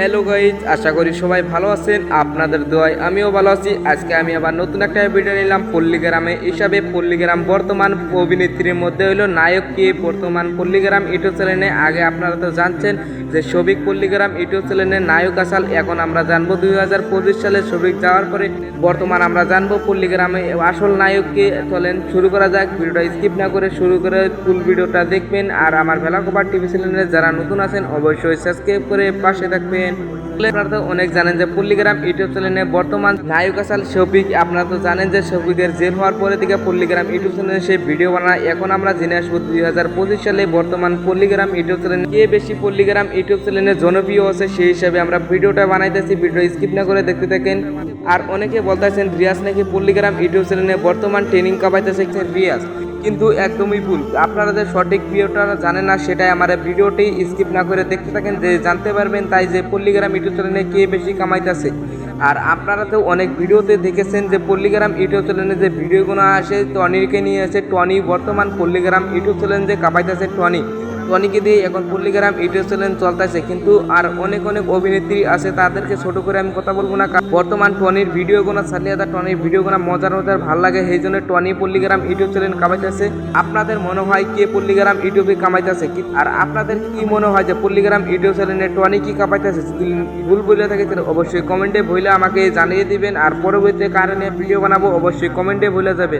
Hello guys, আশা করি সবাই ভালো আছেন, আপনাদের দোয়ায় আমিও ভালো আছি। আজকে আমি আবার নতুন একটা ভিডিও নিলাম, পল্লীগ্রামে। হিসাবে পল্লীগ্রাম বর্তমান অভিনেত্রীর মধ্যে হলো নায়ক কে? বর্তমান পল্লীগ্রাম ইউটিউব চ্যানেলে, আগে আপনারা তো জানছেন যে সবিক পল্লীগ্রাম ইউটিউব চ্যানেলে নায়ক আসাল, এখন আমরা জানব দুই হাজার পঁচিশ সালে সবিক যাওয়ার পরে বর্তমান আমরা জানব পল্লীগ্রামে আসল নায়ককে চলেন শুরু করা যাক, ভিডিওটা স্কিপ না করে শুরু করে ফুল ভিডিওটা দেখবেন। আর আমার ভেলাকোপার টিভি চ্যানেলে যারা নতুন আছেন, অবশ্যই সাবস্ক্রাইব করে পাশে থাকবেন। আপনারা তো অনেক জানেন যে পল্লীগ্রাম ইউটিউব চ্যানেলে বর্তমান নায়ক আসাল শফিক। আপনারা তো জানেন যে শফিকের জেল হওয়ার পরে থেকে পল্লীগ্রাম ইউটিউব চ্যানেলে সেই ভিডিও বানায়। এখন আমরা জেনে আসব দুই হাজার পঁচিশ সালে বর্তমান পল্লীগ্রাম ইউটিউব চ্যানেল কে বেশি পল্লীগ্রাম ইউটিউব চ্যানেলে জনপ্রিয় আছে সেই হিসাবে আমরা ভিডিওটা বানাইতেছি। ভিডিও স্কিপ না করে দেখতে থাকেন। আর অনেকে বলতেছেন, রিয়াজ নাকি পল্লীগ্রাম ইউটিউব চ্যানেলে বর্তমান ট্রেনিং কাপাইতেছে রিয়াজ। কিন্তু একদমই ভুল। আপনারা যে সঠিক ভিডিওটা জানেন না, সেটাই আমার ভিডিওটি স্কিপ না করে দেখতে থাকেন। যে জানতে পারবেন তাই যে পল্লীগ্রাম ইউটিউব চ্যানেলে কে বেশি কামাইতেছে? আর আপনারা তো অনেক ভিডিওতে দেখেছেন যে পল্লীগ্রাম ইউটিউব চ্যানেলে যে ভিডিওগুলো আসে টনিকে নিয়ে আসে টনি বর্তমান পল্লীগ্রাম ইউটিউব চ্যানেল যে কামাইতেছে টনি টনিকে দিয়ে এখন পল্লিগ্রাম ইউটিউব চ্যানেল চলতেছে, কিন্তু আর অনেক অনেক অভিনেত্রী আছে, তাদেরকে ছোট করে আমি কথা বলব না। বর্তমান টনির ভিডিওগুলো চালিয়ে দেয় টনির ভিডিওগুলো মজার মজার, ভালো লাগে, সেই জন্য টনি পল্লিগ্রাম ইউটিউব চ্যানেল কামাইতেছে। আপনাদের মনে হয় কে পল্লিগ্রাম ইউটিউবে কামাইতেছে? আর আপনাদের কি মনে হয় যে পল্লিগ্রাম ইউটিউব চ্যানেলে টনি কি কামাইতেছে? ভুল বলে থাকে, তাহলে অবশ্যই কমেন্টে বইলে আমাকে জানিয়ে দিবেন, আর পরবর্তীতে কারণে ভিডিও বানাবো, অবশ্যই কমেন্টে বলে যাবেন।